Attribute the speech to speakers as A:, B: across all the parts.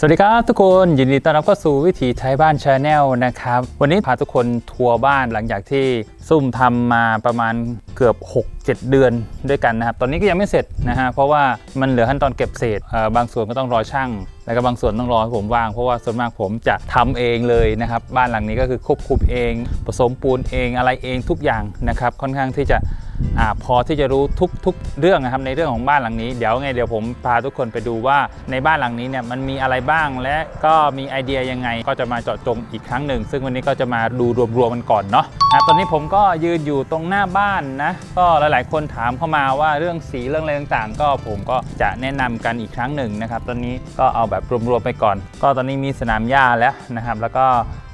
A: สวัสดีครับทุกคนยินดีต้อนรับเข้าสู่วิถีไทยบ้านชาแนลนะครับ วันนี้พาทุกคนทัวร์บ้านหลังจากที่ ซุ่มทำมาประมาณเกือบ 6-7 เดือนด้วยกันนะครับ ตอนนี้ก็ยังไม่เสร็จนะฮะเพราะว่ามันเหลือขั้นตอนเก็บเศษเอ่อบางส่วนก็ต้องรอช่างแล้วก็บางส่วนต้องรอให้ผมว่างเพราะว่าส่วนมากผมจะทำเองเลยนะครับ บ้านหลังนี้ก็คือควบคุมเอง ผสมปูนเองอะไรเองทุกอย่างนะครับ ค่อนข้างที่จะอพอที่จะรู้ทุกทุกเรื่องนะครับในเรื่องของบ้านหลังนี้เดี๋ยวไงเดี๋ยวผมพาทุกคนไปดูว่าในบ้านหลังนี้เนี่ยมันมีอะไรบ้างและก็มีไอเดียยังไงก็จะมาเจาะจงอีกครั้งหนึ่งซึ่งวันนี้ก็จะมาดูรวมๆมันก่อนเนาะนะตอนนี้ผมก็็ยืนอยู่ตรงหน้าบ้านนะ ก็หลายๆ คนถามเข้ามาว่าเรื่องสีเรื่องอะไรต่างๆ ก็ผมก็จะแนะนำกันอีกครั้งหนึ่งนะครับ ตอนนี้ก็เอาแบบรวมๆไปก่อน ก็ตอนนี้มีสนามหญ้าแล้วนะครับ แล้วก็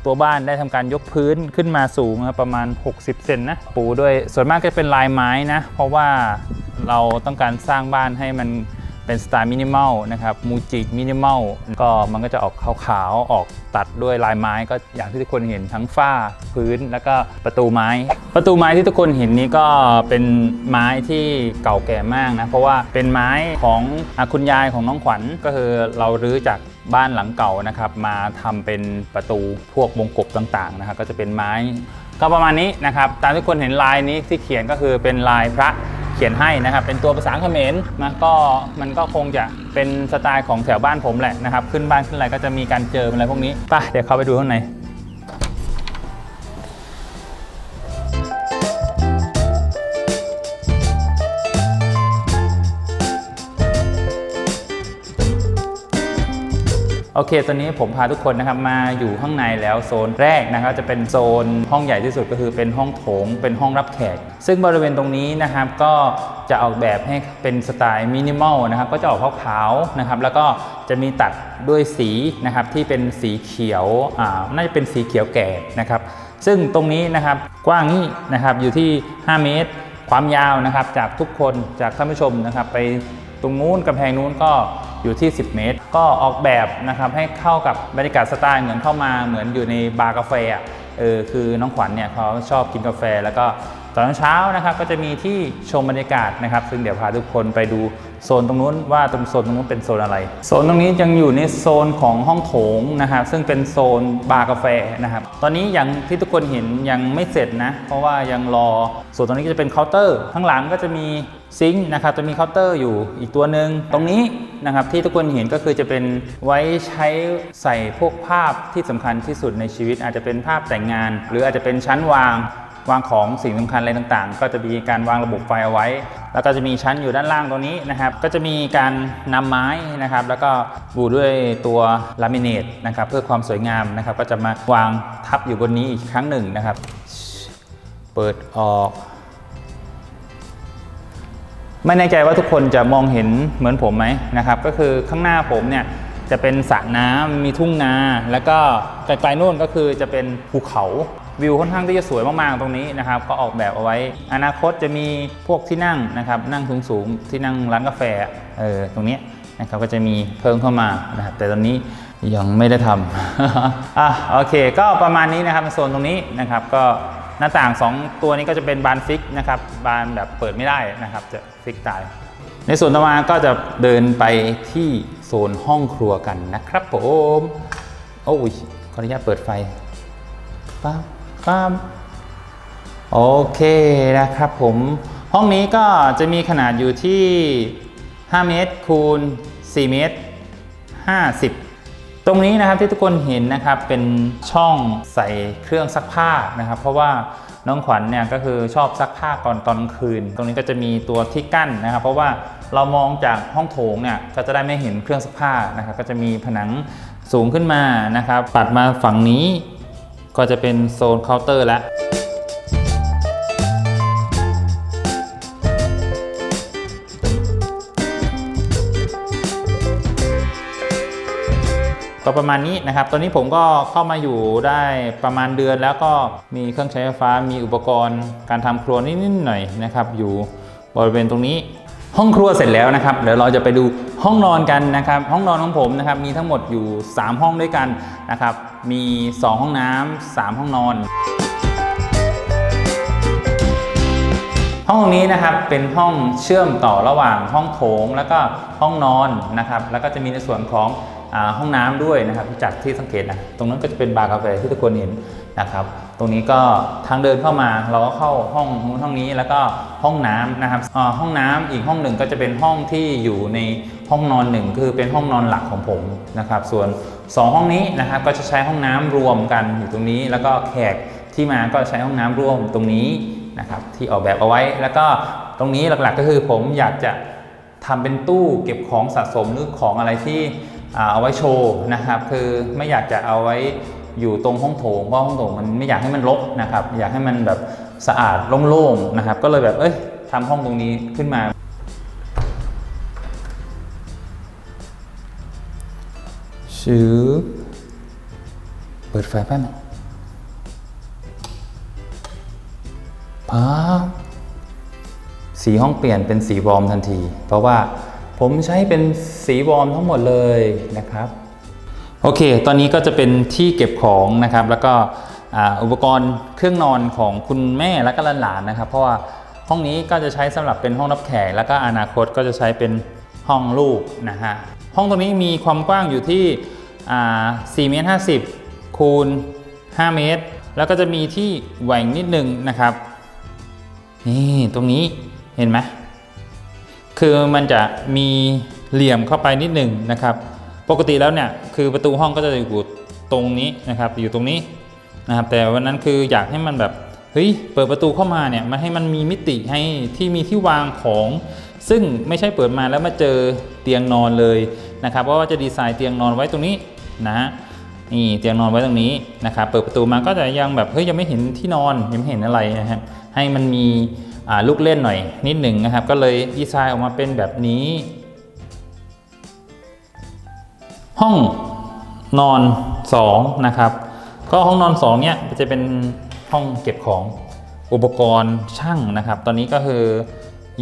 A: ตัวบ้านได้ทำการยกพื้นขึ้นมาสูงครับประมาณ 60 เซนนะปูด้วยส่วนมากก็เป็นลายไม้นะ เพราะว่าเราต้องการสร้างบ้านให้มัน เป็นสไตล์มินิมอลนะครับมูจิมินิมอลก็มันก็จะออกขาวๆ ออกตัดด้วยลายไม้ก็อย่างที่ทุกคนเห็นทั้งฝ้าพื้นแล้วก็ประตูไม้ ประตูไม้ที่ทุกคนเห็นนี้ก็เป็นไม้ที่เก่าแก่มากนะ เพราะว่าเป็นไม้ของอคุณยายของน้องขวัญก็คือเรารื้อจากบ้านหลังเก่านะครับ มาทำเป็นประตูพวกวงกบต่างๆนะครับก็จะเป็นไม้ก็ประมาณนี้นะครับตามที่คนเห็นลายนี้ที่เขียนก็คือเป็นลายพระ ขียนให้นะครับ เป็นตัวภาษาเขมรนะก็มันก็คงจะเป็นสไตล์ของแถวบ้านผมแหละนะครับ ขึ้นบ้านขึ้นอะไรก็จะมีการเจออะไรพวกนี้ไปเดี๋ยวเข้าไปดูข้างใน โอเค ตอนนี้ผมพาทุกคนนะครับมาอยู่ข้างในแล้วโซนแรกนะครับจะเป็นโซนห้องใหญ่ที่สุดก็คือเป็นห้องโถง เป็นห้องรับแขก ซึ่งบริเวณตรงนี้นะครับก็จะออกแบบให้เป็นสไตล์มินิมอลนะครับก็จะออกขาวๆนะครับแล้วก็จะมีตัดด้วยสีนะครับที่เป็นสีเขียวอ่าน่าจะเป็นสีเขียวแก่นะครับ ซึ่งตรงนี้นะครับกว้างนี่นะครับอยู่ที่ 5 เมตร ความยาวนะครับจากทุกคนจากท่านผู้ชมนะครับไปตรงนู้นกำแพงนู้นก็ อยู่ที่ 10 เมตร ก็ออกแบบนะครับให้เข้ากับบรรยากาศสไตล์เหมือนเข้ามาเหมือนอยู่ในบาร์กาแฟอะเออคือน้องขวัญเนี่ยเขาชอบกินกาแฟแล้วก็ ตอนเช้านะครับก็จะมีที่ชมบรรยากาศนะครับ ซึ่งเดี๋ยวพาทุกคนไปดูโซนตรงนู้นว่าตรงโซนตรงนู้นเป็นโซนอะไร โซนตรงนี้ยังอยู่ในโซนของห้องโถงนะครับซึ่งเป็นโซนบาร์กาแฟนะครับตอนนี้อย่างที่ทุกคนเห็นยังไม่เสร็จนะ เพราะว่ายังรอส่วนตรงนี้ก็จะเป็นเคาน์เตอร์ข้างหลังก็จะมีซิงค์นะครับจะมีเคาน์เตอร์อยู่อีกตัวหนึ่งตรงนี้นะครับที่ทุกคนเห็นก็คือจะเป็นไว้ใช้ใส่พวกภาพที่สำคัญที่สุดในชีวิต อาจจะเป็นภาพแต่งงาน หรืออาจจะเป็นชั้นวาง วางของสิ่งสำคัญอะไรต่างๆ ก็จะมีการวางระบบไฟเอาไว้ แล้วก็จะมีชั้นอยู่ด้านล่างตรงนี้นะครับ ก็จะมีการนำไม้นะครับ แล้วก็บูด้วยตัวลามิเนตนะครับเพื่อความสวยงามนะครับ ก็จะมาวางทับอยู่บนนี้อีกครั้งหนึ่งนะครับ เปิดออกไม่แน่ใจว่าทุกคนจะมองเห็นเหมือนผมไหมนะครับ ก็คือข้างหน้าผมเนี่ยจะเป็นสระน้ำมีทุ่งนา แล้วก็ไกลๆนู่นก็คือจะเป็นภูเขา วิวค่อนข้างที่จะสวยมากๆตรงนี้นะครับก็ออกแบบเอาไว้ อนาคตจะมีพวกที่นั่งนะครับนั่งสูงๆที่นั่งร้านกาแฟเออตรงนี้นะครับก็จะมีเพิ่มเข้ามานะครับแต่ตอนนี้ยังไม่ได้ทำอะโอเค ก็ประมาณนี้นะครับโซนตรงนี้นะครับก็หน้าต่าง 2 ตัวนี้ก็จะเป็นบานฟิกนะครับบานแบบเปิดไม่ได้นะครับจะฟิกตาย ในส่วนต่อมาก็จะเดินไปที่โซนห้องครัวกันนะครับผมโอ้ยขออนุญาตเปิดไฟป้า ป้ามโอเคนะครับผมห้องนี้ก็จะมีขนาดอยู่ที่ 5 เมตรคูณ 4 เมตร 50 ตรงนี้นะครับที่ทุกคนเห็นนะครับเป็นช่องใส่เครื่องซักผ้านะครับ เพราะว่าน้องขวัญเนี่ยก็คือชอบซักผ้าก่อนตอนคืน ตรงนี้ก็จะมีตัวที่กั้นนะครับ เพราะว่าเรามองจากห้องโถงเนี่ยก็จะได้ไม่เห็นเครื่องซักผ้านะครับ ก็จะมีผนังสูงขึ้นมานะครับ ปัดมาฝั่งนี้ ก็จะเป็นโซนเคาน์เตอร์แล้วก็ประมาณนี้นะครับ ตอนนี้ผมก็เข้ามาอยู่ได้ประมาณเดือนแล้วก็มีเครื่องใช้ไฟฟ้า มีอุปกรณ์การทำครัวนิดๆหน่อยนะครับ อยู่บริเวณตรงนี้ ห้องครัวเสร็จแล้วนะครับเดี๋ยวเราจะไปดูห้องนอนกันนะครับ ห้องนอนของผมนะครับมีทั้งหมดอยู่ 3 ห้องด้วยกันนะครับ มี 2 ห้องน้ำ3ห้องนอน ห้องนี้นะครับเป็นห้องเชื่อมต่อระหว่างห้องโถงแล้วก็ห้องนอนนะครับ แล้วก็จะมีในส่วนของอห้องน้ำด้วยนะครับจากที่สังเกตนะตรงนั้นก็จะเป็นบาร์กาแฟที่ทุกคนเห็น นะครับ ตรงนี้ก็ทางเดินเข้ามาเราก็เข้าห้องนู้นห้องนี้แล้วก็ห้องน้ำนะครับห้องน้ำอีกห้องหนึ่งก็จะเป็นห้องที่อยู่ในห้องนอนหนึ่งคือเป็นห้องนอนหลักของผมนะครับ ส่วน 2 ห้องนี้นะครับก็จะใช้ห้องน้ำรวมกันอยู่ตรงนี้ แล้วก็แขกที่มาก็ใช้ห้องน้ำร่วมตรงนี้นะครับที่ออกแบบเอาไว้ แล้วก็ตรงนี้หลักๆก็คือผมอยากจะทำเป็นตู้เก็บของสะสมหรือของอะไรที่เอาไว้โชว์นะครับ คือไม่อยากจะเอาไว้ อยู่ตรงห้องโถงเพราะห้องโถงมันไม่อยากให้มันรกนะครับ อยากให้มันแบบสะอาดโล่งๆนะครับ ก็เลยแบบเอ้ยทำห้องตรงนี้ขึ้นมาชื้อเปิดไฟแป๊บนึงป๊าบสีห้องเปลี่ยนเป็นสีวอร์มทันที เพราะว่าผมใช้เป็นสีวอร์มทั้งหมดเลยนะครับ โอเค ตอนนี้ก็จะเป็นที่เก็บของนะครับ แล้วก็อุปกรณ์เครื่องนอนของคุณแม่และก็หลานๆนะครับ เพราะว่าห้องนี้ก็จะใช้สำหรับเป็นห้องรับแขก แล้วก็อนาคตก็จะใช้เป็นห้องลูกนะฮะ ห้องตรงนี้มีความกว้างอยู่ที่4เมตร50 คูณ 5 เมตร แล้วก็จะมีที่แหว่งนิดนึงนะครับ นี่ตรงนี้เห็นไหม คือมันจะมีเหลี่ยมเข้าไปนิดหนึ่งนะครับ ปกติแล้วเนี่ยคือประตูห้องก็จะอยู่ตรงนี้นะครับอยู่ตรงนี้นะครับแต่วันนั้นคืออยากให้มันแบบเฮ้ยเปิดประตูเข้ามาเนี่ยมาให้มันมีมิติให้ที่มีที่วางของ ซึ่งไม่ใช่เปิดมาแล้วมาเจอเตียงนอนเลยนะครับเพราะว่าจะดีไซน์เตียงนอนไว้ตรงนี้นะนี่เตียงนอนไว้ตรงนี้นะครับเปิดประตูมาก็จะยังแบบเฮ้ยยังไม่เห็นที่นอนยังไม่เห็นอะไรนะครับให้มันมีลูกเล่นหน่อยนิดหนึ่งนะครับ ก็เลยดีไซน์ออกมาเป็นแบบนี้ ห้องนอน2นะครับ ก็ห้องนอน2เนี่ยจะเป็นห้องเก็บของอุปกรณ์ช่างนะครับ ตอนนี้ก็คือ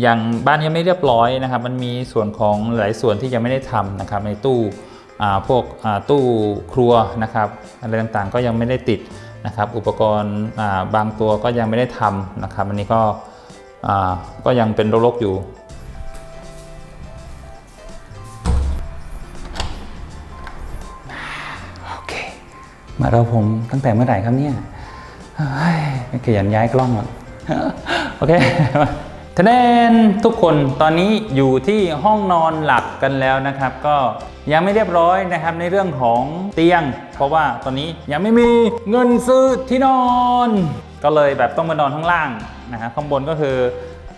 A: ยังบ้านยังไม่เรียบร้อยนะครับ มันมีส่วนของหลายส่วนที่ยังไม่ได้ทำนะครับ ในตู้อ่าพวกอ่าตู้ครัวนะครับอะไรต่างๆก็ยังไม่ได้ติดนะครับ อุปกรณ์บางตัวก็ยังไม่ได้ทำนะครับ อันนี้ก็อ่าก็ยังเป็นรกๆอยู่ มาเราผมตั้งแต่เมื่อไหร่ครับเนี่ยเขยันย้ายกล้องหรอกโอเคทะแนนทุกคนตอนนี้อยู่ที่ห้องนอนหลักกันแล้วนะครับ ก็ยังไม่เรียบร้อยนะครับในเรื่องของเตียง เพราะว่าตอนนี้ยังไม่มีเงินซื้อที่นอน ก็เลยแบบต้องมานอนข้างล่างนะฮะข้างบนก็คือ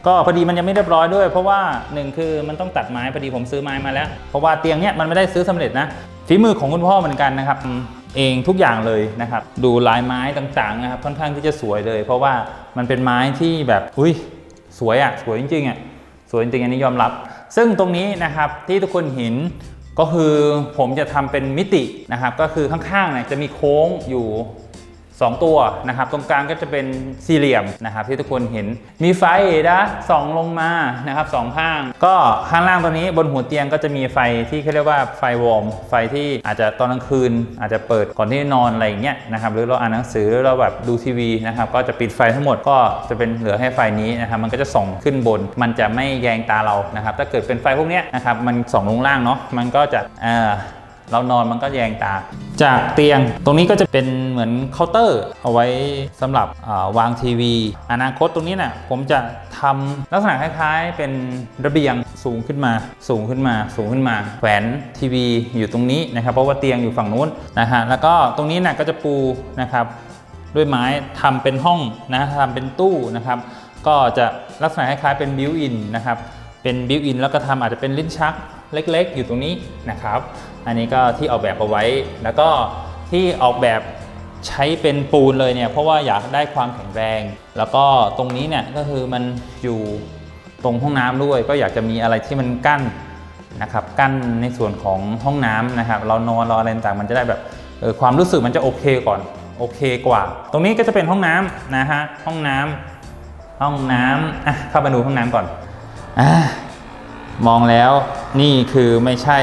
A: ก็พอดีมันยังไม่เรียบร้อยด้วย เพราะว่าหนึ่งคือมันต้องตัดไม้พอดีผมซื้อไม้มาแล้ว เพราะว่าเตียงเนี้ยมันไม่ได้ซื้อสำเร็จนะฝีมือของคุณพ่อเหมือนกันนะครับ เองทุกอย่างเลยนะครับ ดูลายไม้ต่างๆนะครับค่อนข้างที่จะสวยเลย เพราะว่ามันเป็นไม้ที่แบบอุ้ยสวยอะ่ะสวยจริงๆอะ่ะสวยจริงๆอันนี้ยอมรับ ซึ่งตรงนี้นะครับที่ทุกคนเห็นก็คือผมจะทำเป็นมิตินะครับ ก็คือข้างๆเนี่ยจะมีโค้งอยู่ 2 ตัวนะครับ ตรงกลางก็จะเป็นสี่เหลี่ยมนะครับที่ทุกคนเห็นมีไฟนะส่องลงมานะครับสองข้าง ก็ข้างล่างตัวนี้บนหัวเตียงก็จะมีไฟที่เขาเรียกว่าไฟวอร์มไฟที่อาจจะตอนกลางคืน อาจจะเปิดก่อนที่นอนอะไรอย่างเงี้ยนะครับหรือเราอ่านหนังสือหรือเราแบบดูทีวีนะครับก็จะปิดไฟทั้งหมดก็จะเป็นเหลือให้ไฟนี้นะครับมันก็จะส่องขึ้นบน มันจะไม่แยงตาเรานะครับถ้าเกิดเป็นไฟพวกเนี้ยนะครับมันส่องลงล่างเนาะมันก็จะเออเรานอนมันก็แยงตา จากเตียง ตรงนี้ก็จะเป็นเหมือนเคาน์เตอร์ เอาไว้สำหรับวางทีวี อนาคตตรงนี้นะ่ะผมจะทำลักษณะคล้ายๆ เป็นระเบียงสูงขึ้นมา สูงขึ้นมา สูงขึ้นมาแขวนทีวีอยู่ตรงนี้นะครับ เพราะว่าเตียงอยู่ฝั่งนู้นนะฮะแล้วก็ตรงนี้นะ่ะก็จะปูนะครับด้วยไม้ทำเป็นห้องนะทำเป็นตู้นะครับ ก็จะลักษณะคล้ายๆเป็นบิวอินนะครับ เป็นบิวอินแล้วก็ทำอาจจะเป็นลิ้นชักเล็กๆ อยู่ตรงนี้นะครับ อันนี้ก็ที่ออกแบบเอาไว้ แล้วก็ที่ออกแบบใช้เป็นปูนเลยเนี่ยเพราะว่าอยากได้ความแข็งแรง แล้วก็ตรงนี้เนี่ยก็คือมันอยู่ตรงห้องน้ำด้วย ก็อยากจะมีอะไรที่มันกั้นนะครับกั้นในส่วนของห้องน้ำนะครับ เรานอนเราอะไรต่างมันจะได้แบบเออความรู้สึกมันจะโอเคก่อนโอเคกว่า ตรงนี้ก็จะเป็นห้องน้ำนะฮะห้องน้ำห้องน้ำอะเข้ามาดูห้องน้ำก่อน อ่ามองแล้วนี่คือไม่ใช่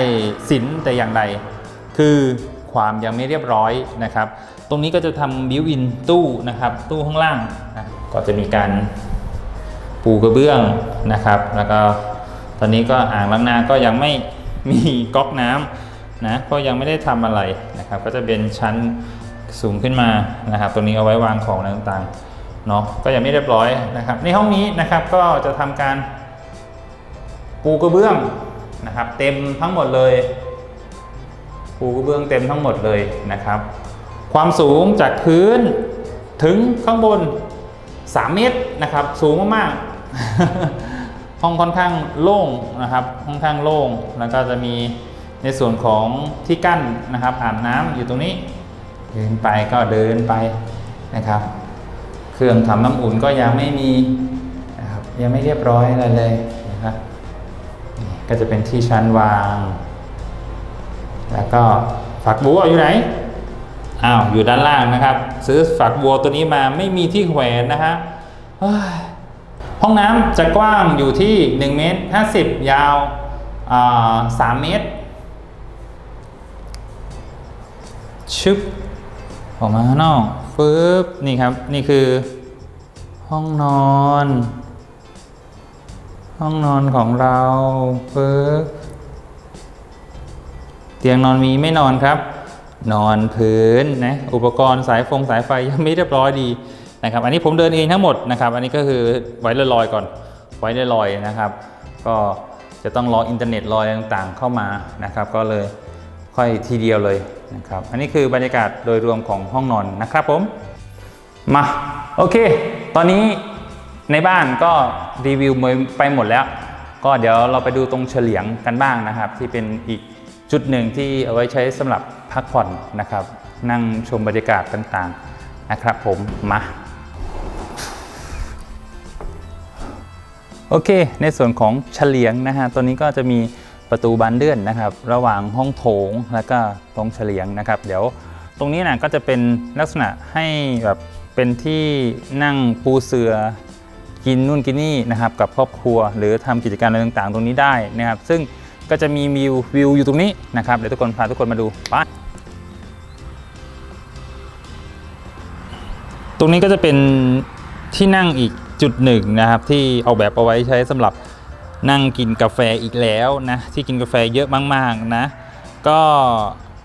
A: ศิลแต่อย่างใด คือความยังไม่เรียบร้อยนะครับ ตรงนี้ก็จะทำบิวอินตู้นะครับ ตู้ข้างล่างนะก็จะมีการปูกระเบื้องนะครับ แล้วก็ตอนนี้ก็อ่างล้างหน้าก็ยังไม่มีก๊อกน้ำนะก็ยังไม่ได้ทำอะไรนะครับ ก็จะเป็นชั้นสูงขึ้นมานะครับ ตรงนี้เอาไว้วางของอะไรต่างๆเนาะก็ยังไม่เรียบร้อยนะครับ ในห้องนี้นะครับก็จะทำการ ปูกระเบื้องนะครับ เต็มทั้งหมดเลยปูกระเบื้องเต็มทั้งหมดเลยนะครับ ความสูงจากพื้นถึงข้างบน 3 เมตรนะครับ สูงมากๆห้องค่อนข้างโล่งนะครับค่อนข้างโล่งแล้วก็จะมีในส่วนของที่กั้นนะครับอาบน้ำอยู่ตรงนี้ เดินไปก็เดินไปนะครับ เครื่องทำน้ำอุ่นก็ยังไม่มีนะครับยังไม่เรียบร้อยอะไรเลยนะครับ ก็จะเป็นที่ชั้นวาง แล้วก็ฝักบัวอยู่ไหนอ้าวอยู่ด้านล่างนะครับ ซื้อฝักบัวตัวนี้มาไม่มีที่แขวนนะฮะห้องน้ำจะกว้างอยู่ที่1เมตร50 ยาวอ่า3เมตรชึบออกมาข้างนอกฟึบนี่ครับ นี่คือห้องนอน ห้องนอนของเราฟึบเตียงนอนมีไม่นอนครับ นอนพื้นนะอุปกรณ์สายฟงสายไฟยังไม่เรียบร้อยดีนะครับ อันนี้ผมเดินเองทั้งหมดนะครับ อันนี้ก็คือไว้ลอยๆก่อน ไว้ลอยๆนะครับ ก็จะต้องรออินเทอร์เน็ตรออะไรต่างๆเข้ามานะครับ ก็เลยค่อยทีเดียวเลยนะครับ อันนี้คือบรรยากาศโดยรวมของห้องนอนนะครับผม มา โอเค ตอนนี้ ในบ้านก็รีวิวไปหมดแล้ว ก็เดี๋ยวเราไปดูตรงเฉลียงกันบ้างนะครับ ที่เป็นอีกจุดหนึ่งที่เอาไว้ใช้สำหรับพักผ่อนนะครับ นั่งชมบรรยากาศต่างๆนะครับผมมาโอเค ในส่วนของเฉลียงนะฮะตัวนี้ก็จะมีประตูบานเลื่อนนะครับ ระหว่างห้องโถงแล้วก็ตรงเฉลียงนะครับ เดี๋ยวตรงนี้นะก็จะเป็นลักษณะให้แบบเป็นที่นั่งปูเสือ กินนู่นกินนี่นะครับกับครอบครัว หรือทำกิจการอะไรต่างๆ ตรงนี้ได้นะครับ ซึ่งก็จะมีวิววิวอยู่ตรงนี้นะครับเดี๋ยวทุกคนพาทุกคนมาดูไปตรงนี้ก็จะเป็นที่นั่งอีกจุดหนึ่งนะครับ ที่ออกแบบเอาไว้ใช้สำหรับนั่งกินกาแฟอีกแล้วนะที่กินกาแฟเยอะมากๆนะก็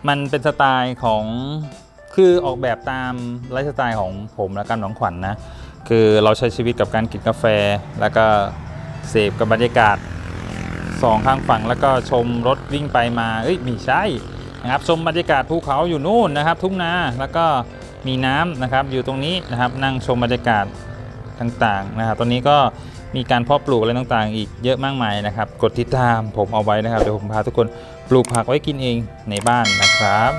A: มันเป็นสไตล์ของคือออกแบบตามไลฟ์สไตล์ของผมและกันน้องขวัญนนะ คือเราใช้ชีวิตกับการกินกาแฟ แล้วก็เสพกับบรรยากาศสองข้างฝั่งแล้วก็ชมรถวิ่งไปมาเอ้ยไมีใช่นะครับชมบรรยากาศภูเขาอยู่นู่นนะครับ ทุ่งนาแล้วก็มีน้ำนะครับอยู่ตรงนี้นะครับนั่งชมบรรยากาศต่างๆนะครับตอนนี้ก็มีการเพาะปลูกอะไรต่างๆ อีกเยอะมากมายนะครับ กดติดตามผมเอาไว้นะครับเดี๋ยวผมพาทุกคนปลูกผักไว้กินเองในบ้านนะครับ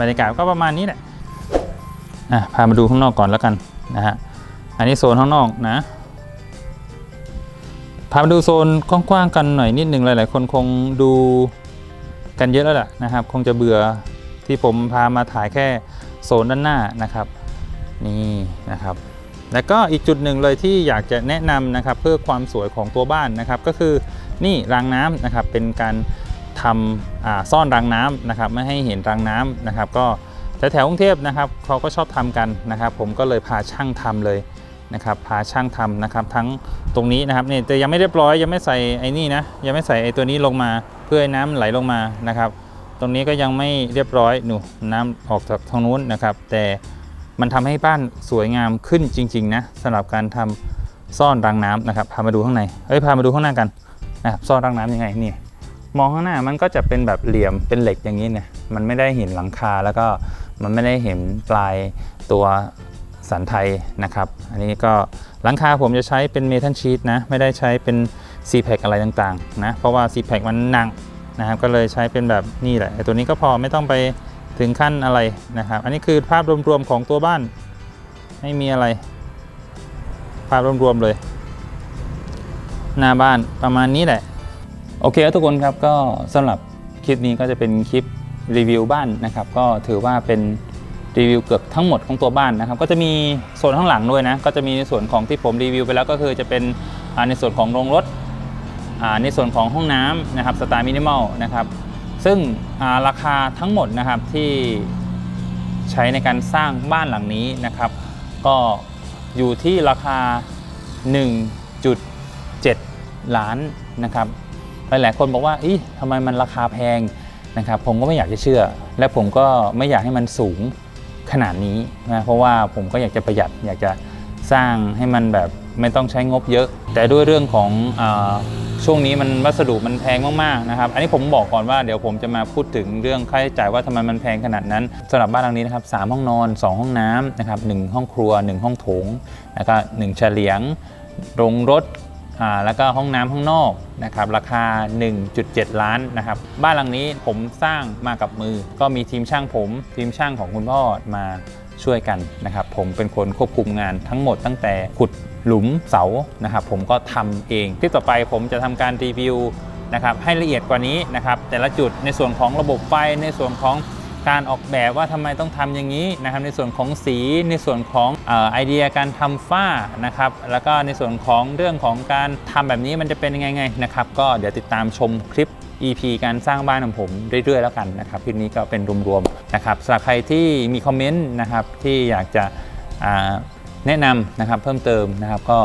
A: บรรยากาศก็ประมาณนี้แหละอะพามาดูข้างนอกก่อนแล้วกัน นะฮะ อันนี้โซนข้างนอกนะ พามาดูโซนกว้างๆกันหน่อยนิดหนึ่งหลาย ๆ คนคงดูกันเยอะแล้วแหละนะครับ คงจะเบื่อที่ผมพามาถ่ายแค่โซนด้านหน้านะครับ นี่นะครับ แล้วก็อีกจุดหนึ่งเลยที่อยากจะแนะนำนะครับ เพื่อความสวยของตัวบ้านนะครับ ก็คือนี่รางน้ำนะครับเป็นการทำซ่อนรางน้ำนะครับ ไม่ให้เห็นรางน้ำนะครับ ก็ แถวแถวกรุงเทพนะครับเขาก็ชอบทำกันนะครับ ผมก็เลยพาช่างทำเลยนะครับพาช่างทำนะครับทั้งตรงนี้นะครับเนี่ยแต่ยังไม่เรียบร้อยยังไม่ใส่ไอ้นี่นะยังไม่ใส่ไอ้ตัวนี้ลงมาเพื่อให้น้ำไหลลงมานะครับ ตรงนี้ก็ยังไม่เรียบร้อยหนูน้ำออกจากทางนู้นนะครับ แต่มันทำให้บ้านสวยงามขึ้นจริงๆนะสำหรับการทำซ่อนรังน้ำนะครับพามาดูข้างในเอ้ยพามาดูข้างหน้ากันนะครับซ่อนรังน้ำยังไงนี่มองข้างหน้ามันก็จะเป็นแบบเหลี่ยมเป็นเหล็กอย่างนี้เนี่ยมันไม่ได้เห็นหลังคาแล้วก็ มันไม่ได้เห็นปลายตัวสันไทยนะครับ อันนี้ก็หลังคาผมจะใช้เป็นเมทัลชีตนะ ไม่ได้ใช้เป็น c p a c อะไรต่างๆนะ เพราะว่า c p a c มันหนักนะครับ ก็เลยใช้เป็นแบบนี่แหละตัวนี้ก็พอไม่ต้องไปถึงขั้นอะไรนะครับ อันนี้คือภาพรวมๆของตัวบ้าน ไม่มีอะไร ภาพรวมๆเลย หน้าบ้านประมาณนี้แหละ โอเคครับทุกคนครับก็สำหรับคลิปนี้ก็จะเป็นคลิป รีวิวบ้านนะครับก็ถือว่าเป็นรีวิวเกือบทั้งหมดของตัวบ้านนะครับ ก็จะมีโซนข้างหลังด้วยนะ ก็จะมีในส่วนของที่ผมรีวิวไปแล้วก็คือจะเป็นในส่วนของโรงรถในส่วนของห้องน้ำนะครับสไตล์มินิมอลนะครับ ซึ่งราคาทั้งหมดนะครับที่ใช้ในการสร้างบ้านหลังนี้นะครับ ก็อยู่ที่ราคา 1.7 ล้านนะครับ หลายๆคนบอกว่าอีทำไมมันราคาแพง นะครับ ผมก็ไม่อยากจะเชื่อ และผมก็ไม่อยากให้มันสูงขนาดนี้นะเพราะว่าผมก็อยากจะประหยัดอยากจะสร้างให้มันแบบไม่ต้องใช้งบเยอะ แต่ด้วยเรื่องของอช่วงนี้มันวัสดุมันแพงมากๆนะครับ อันนี้ผมบอกก่อนว่าเดี๋ยวผมจะมาพูดถึงเรื่องค่าใช้จ่ายว่าทำไมมันแพงขนาดนั้นสำหรับบ้านหลังนี้นะครับสามห้องนอน 2 ห้องน้ำนะครับหนึ่งห้องครัว 1 ห้องโถงแล้วก็หนึ่งเฉลียงโรงรถ แล้วก็ห้องน้ำข้างนอกนะครับราคา 1.7 ล้านนะครับบ้านหลังนี้ผมสร้างมากับมือ ก็มีทีมช่างผม ทีมช่างของคุณพ่อมาช่วยกันนะครับผมเป็นคนควบคุมงานทั้งหมดตั้งแต่ขุดหลุมเสานะครับผมก็ทำเองที่ต่อไปผมจะทำการรีวิวนะครับให้ละเอียดกว่านี้นะครับแต่ละจุดในส่วนของระบบไฟในส่วนของ การออกแบบว่าทำไมต้องทำอย่างนี้นะครับ ในส่วนของสีในส่วนของออไอเดียการทำฝ้านะครับ แล้วก็ในส่วนของเรื่องของการทำแบบนี้มันจะเป็นยังไงไงนะครับ ก็เดี๋ยวติดตามชมคลิป EP การสร้างบ้านของผมเรื่อยๆแล้วกันนะครับคลิปนี้ก็เป็นรวมๆนะครับสำหรับใครที่มีคอมเมนต์นะครับที่อยากจะแนะนำนะครับเพิ่มเติมนะครับก็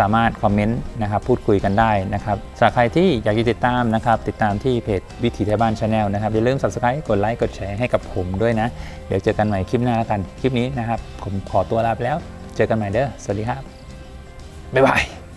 A: สามารถคอมเมนต์นะครับพูดคุยกันได้นะครับสำหรับใครที่อยากจะติดตามนะครับติดตามที่เพจวิถีไทยบ้านชาแนลนะครับอย่าลืม subscribe กดไลค์กดแชร์ให้กับผมด้วยนะ เดี๋ยวเจอกันใหม่คลิปหน้าแล้วกัน คลิปนี้นะครับผมขอตัวลาไปแล้ว เจอกันใหม่เด้อสวัสดีครับบ๊ายบาย